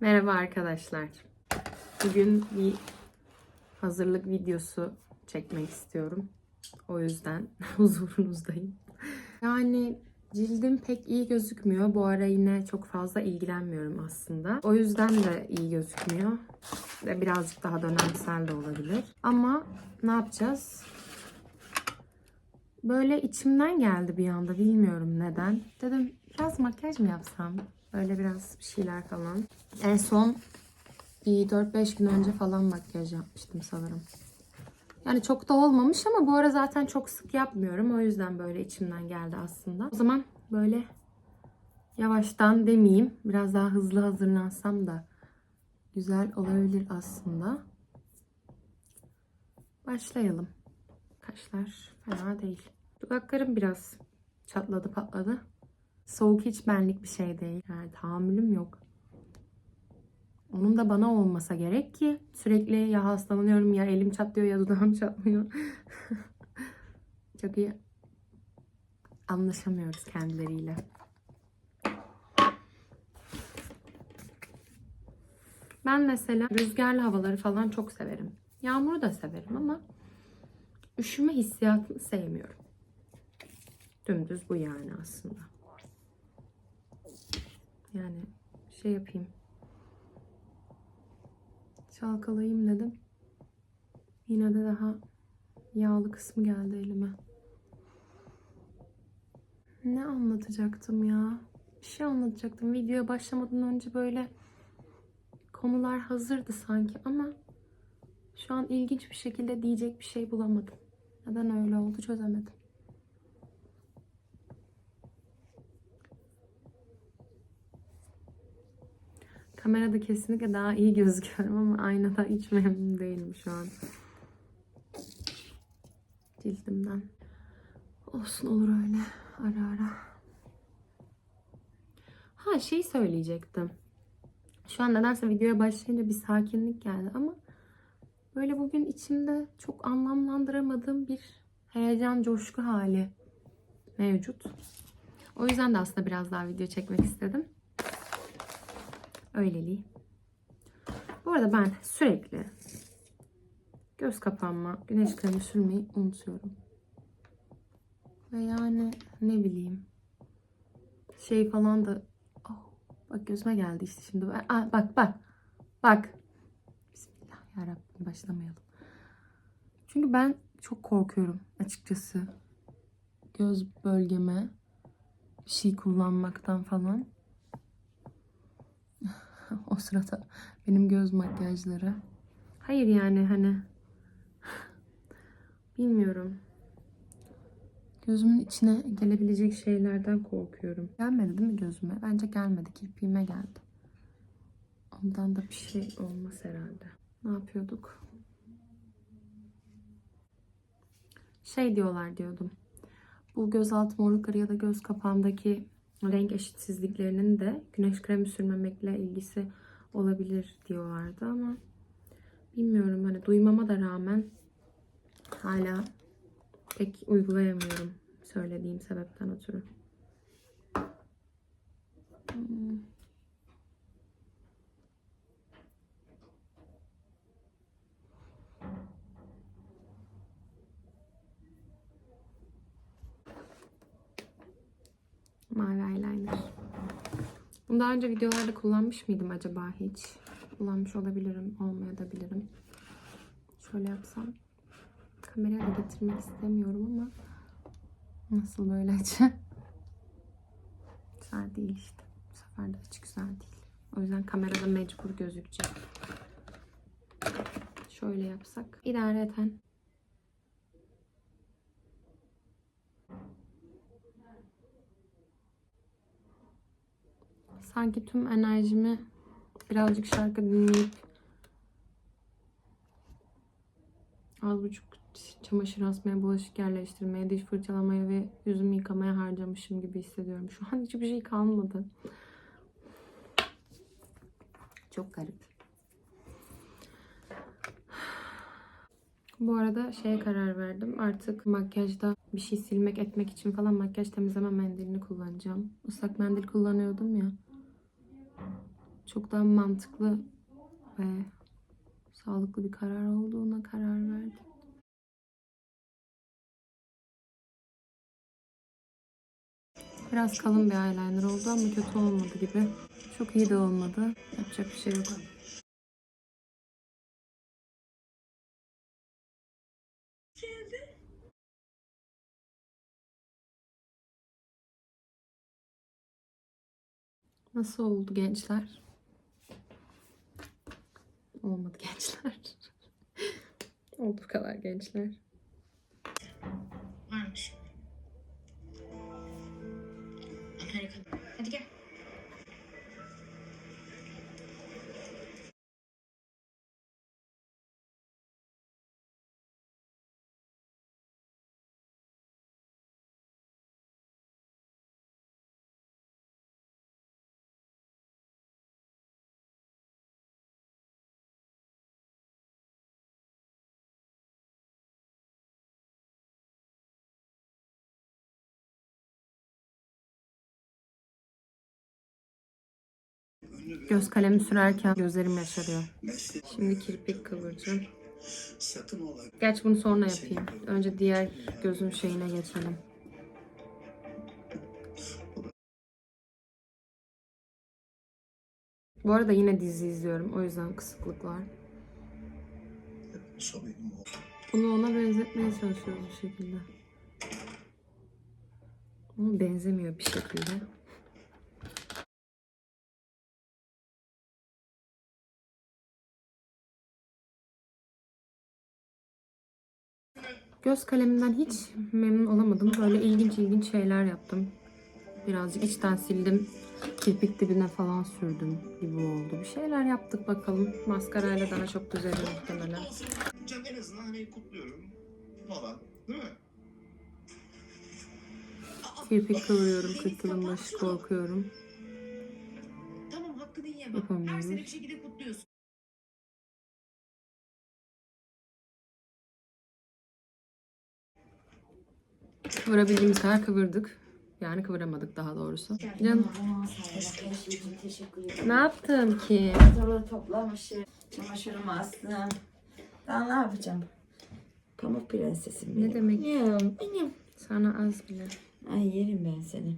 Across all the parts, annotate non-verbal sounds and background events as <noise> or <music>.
Merhaba arkadaşlar. Bugün bir hazırlık videosu çekmek istiyorum. O yüzden <laughs> huzurunuzdayım. Yani cildim pek iyi gözükmüyor. Bu ara yine çok fazla ilgilenmiyorum aslında. O yüzden de iyi gözükmüyor. Birazcık daha dönemsel de olabilir. Ama ne yapacağız? Böyle içimden geldi bir anda bilmiyorum neden. Dedim biraz makyaj mı yapsam? Böyle biraz bir şeyler falan. En son bir 4-5 gün önce falan makyaj yapmıştım sanırım. Yani çok da olmamış ama bu ara zaten çok sık yapmıyorum. O yüzden böyle içimden geldi aslında. O zaman böyle yavaştan demeyeyim. Biraz daha hızlı hazırlansam da güzel olabilir aslında. Başlayalım. Kaşlar fena değil. Dudaklarım biraz çatladı patladı. Soğuk hiç benlik bir şey değil. Yani tahammülüm yok. Onun da bana olmasa gerek ki sürekli ya hastalanıyorum ya elim çatlıyor ya dudağım <laughs> çatlıyor. Çok iyi anlaşamıyoruz kendileriyle. Ben mesela rüzgarlı havaları falan çok severim. Yağmuru da severim ama üşüme hissiyatını sevmiyorum. Dümdüz bu yani aslında. Yani şey yapayım. Çalkalayayım dedim. Yine de daha yağlı kısmı geldi elime. Ne anlatacaktım ya? Bir şey anlatacaktım. Videoya başlamadan önce böyle konular hazırdı sanki ama şu an ilginç bir şekilde diyecek bir şey bulamadım. Neden öyle oldu çözemedim. Kamerada kesinlikle daha iyi gözüküyorum ama aynada hiç memnun değilim şu an. Cildimden. Olsun olur öyle ara ara. Ha şey söyleyecektim. Şu an nedense videoya başlayınca bir sakinlik geldi ama böyle bugün içimde çok anlamlandıramadığım bir heyecan, coşku hali mevcut. O yüzden de aslında biraz daha video çekmek istedim. Öyleliği. Bu arada ben sürekli göz kapanma, güneş kremi sürmeyi unutuyorum. Ve yani ne bileyim şey falan da oh, bak gözüme geldi işte şimdi. Aa, bak bak bak. Bismillah ya Rabbim başlamayalım. Çünkü ben çok korkuyorum açıkçası. Göz bölgeme bir şey kullanmaktan falan. <laughs> o sırada benim göz makyajları. Hayır yani hani <laughs> bilmiyorum. Gözümün içine gelebilecek şeylerden korkuyorum. Gelmedi değil mi gözüme? Bence gelmedi. Kirpiğime geldi. Ondan da bir şey olmaz herhalde. Ne yapıyorduk? Şey diyorlar diyordum. Bu gözaltı morlukları ya da göz kapağındaki renk eşitsizliklerinin de güneş kremi sürmemekle ilgisi olabilir diyorlardı ama bilmiyorum hani duymama da rağmen hala pek uygulayamıyorum söylediğim sebepten ötürü. Hmm. Mavi. Daha önce videolarda kullanmış mıydım acaba hiç? Kullanmış olabilirim, olmayabilirim. Şöyle yapsam. Kameraya da getirmek istemiyorum ama nasıl böyle açı? Güzel değil işte. Bu sefer de açı güzel değil. O yüzden kamerada mecbur gözükecek. Şöyle yapsak. İdare Sanki tüm enerjimi birazcık şarkı dinleyip az buçuk çamaşır asmaya, bulaşık yerleştirmeye, diş fırçalamaya ve yüzümü yıkamaya harcamışım gibi hissediyorum. Şu an hiçbir şey kalmadı. Çok garip. Bu arada şeye karar verdim. Artık makyajda bir şey silmek etmek için falan makyaj temizleme mendilini kullanacağım. Islak mendil kullanıyordum ya. Çok daha mantıklı ve sağlıklı bir karar olduğuna karar verdim. Biraz kalın bir eyeliner oldu ama kötü olmadı gibi. Çok iyi de olmadı. Yapacak bir şey yok. Nasıl oldu gençler? Olmadı gençler. <laughs> oldu bu kadar gençler. Varmış. Amerika'da. Hadi gel. Göz kalemi sürerken gözlerim yaşarıyor. Şimdi kirpik ola. Gerçi bunu sonra yapayım. Önce diğer gözün şeyine geçelim. Bu arada yine dizi izliyorum. O yüzden kısıklık var. So benim o. Bunu ona benzetmeye çalışıyoruz bir şekilde. Ama benzemiyor bir şekilde. Göz kaleminden hiç memnun olamadım. Böyle ilginç ilginç şeyler yaptım. Birazcık içten sildim. Kirpik dibine falan sürdüm gibi oldu. Bir şeyler yaptık bakalım. Maskarayla daha çok düzelir muhtemelen. En azından hani kutluyorum falan. Değil mi? Kirpik kıvırıyorum. 40 yılın başı korkuyorum. Tamam hakkını yiyemem. Her sene bir şekilde kutluyorsun. Kıvırabildiğimiz kadar kıvırdık. Yani kıvıramadık daha doğrusu. Canım ne yaptım ki? Sonra toplamışım. Çamaşırımı astım. Daha ne yapacağım? Pamuk prensesim benim. Ne demek? Ya, benim. Sana az bile. Ay yerim ben seni.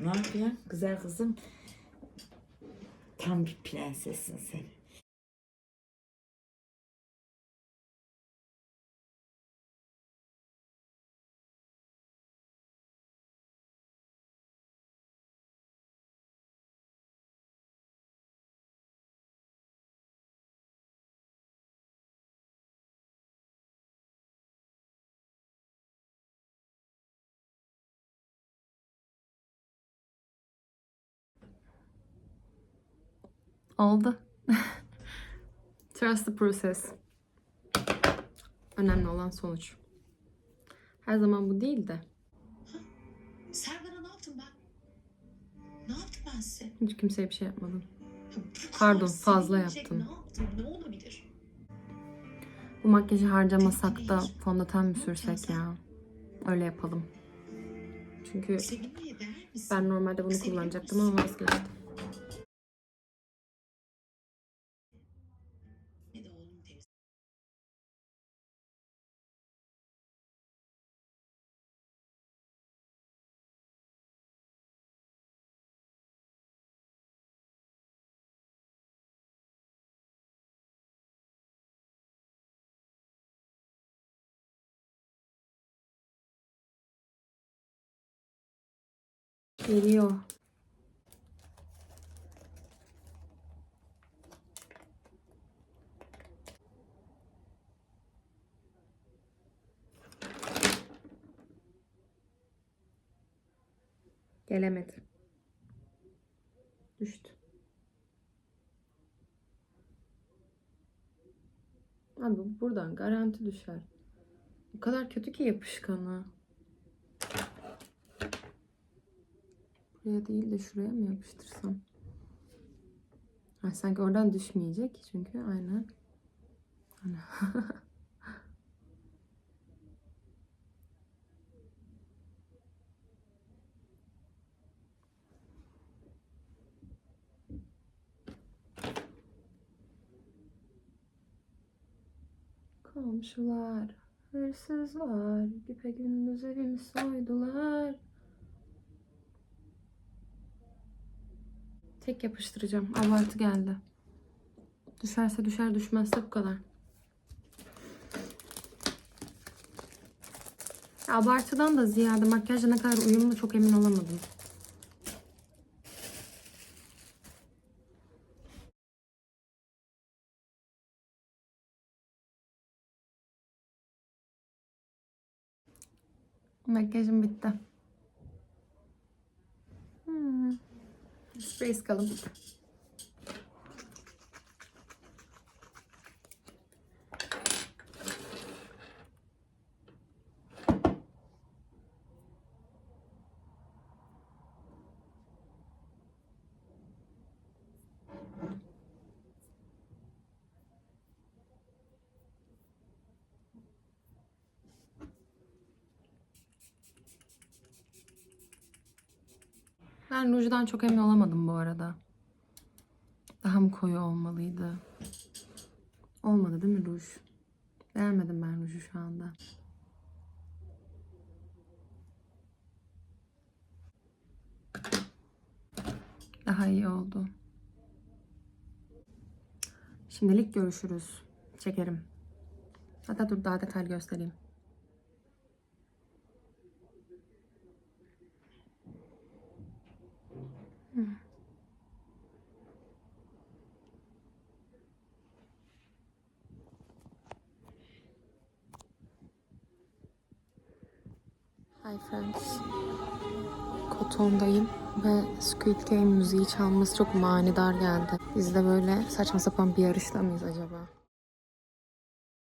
Ne yapıyorsun? Güzel kızım. Tam bir prensessin sen. Oldu. <laughs> Trust the process. Önemli olan sonuç. Her zaman bu değil de. Serdar'a ne yaptım ben? Ne yaptım ben size? Hiç kimseye bir şey yapmadım. Bu kadar Pardon, fazla sevinecek yaptım. Ne yaptım? Ne olabilir? Bu makyajı harcamasak da fondöten mi sürsek ya? Öyle yapalım. Çünkü Sevinmeye değer misin? ben normalde bunu kullanacaktım ama vazgeçtim. Geliyor. Gelemedi. Düştü. Abi bu buradan garanti düşer. O kadar kötü ki yapışkanı. Şuraya değil de şuraya mı yapıştırsam? Ay, sanki oradan düşmeyecek çünkü aynen. <laughs> Komşular, hırsızlar, güpe gündüz evimi soydular. Tek yapıştıracağım. Abartı geldi. Düşerse düşer, düşmezse bu kadar. Abartıdan da ziyade makyajla ne kadar uyumlu çok emin olamadım. Makyajım bitti. Hmm. Sprey sıkalım. Ben rujdan çok emin olamadım bu arada. Daha mı koyu olmalıydı? Olmadı değil mi ruj? Beğenmedim ben ruju şu anda. Daha iyi oldu. Şimdilik görüşürüz. Çekerim. Hatta dur daha detaylı göstereyim. Hi friends. Kotondayım ve Squid Game müziği çalması çok manidar geldi. Biz de böyle saçma sapan bir yarışta mıyız acaba?